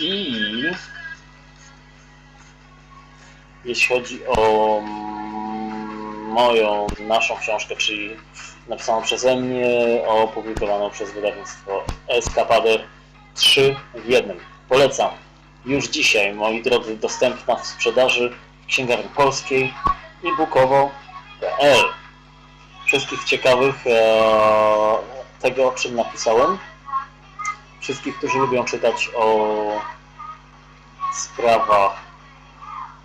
I jeśli chodzi o moją, naszą książkę, czyli napisaną przeze mnie, opublikowaną przez wydawnictwo Eskapader 3 w jednym. Polecam. Już dzisiaj, moi drodzy, dostępna w sprzedaży w księgarni polskiej e-bookowo.pl. Wszystkich ciekawych e, tego, o czym napisałem. Wszystkich, którzy lubią czytać o sprawach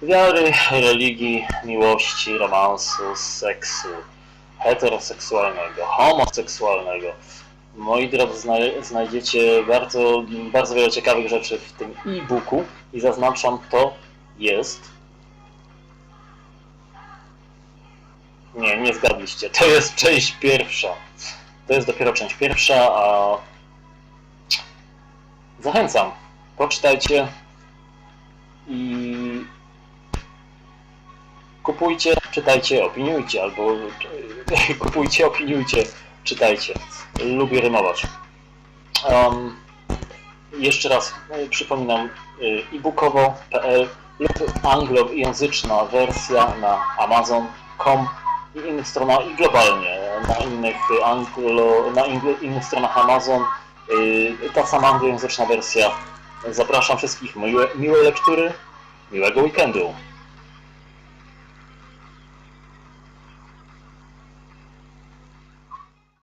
wiary, religii, miłości, romansu, seksu, heteroseksualnego, homoseksualnego. Moi drodzy, zna, znajdziecie bardzo, bardzo wiele ciekawych rzeczy w tym e-booku i zaznaczam, to jest. Nie, nie zgadliście. To jest część pierwsza. To jest dopiero część pierwsza, a zachęcam. Poczytajcie i kupujcie, czytajcie, opiniujcie, albo kupujcie, opiniujcie, czytajcie. Lubię rymować. Um, jeszcze raz e, przypominam e, e-bookowo.pl lub anglojęzyczna wersja na amazon.com i innych stronach i globalnie na innych anglo, na innych stronach Amazon ta sama anglojęzyczna wersja. Zapraszam wszystkich miłe lektury, miłego weekendu.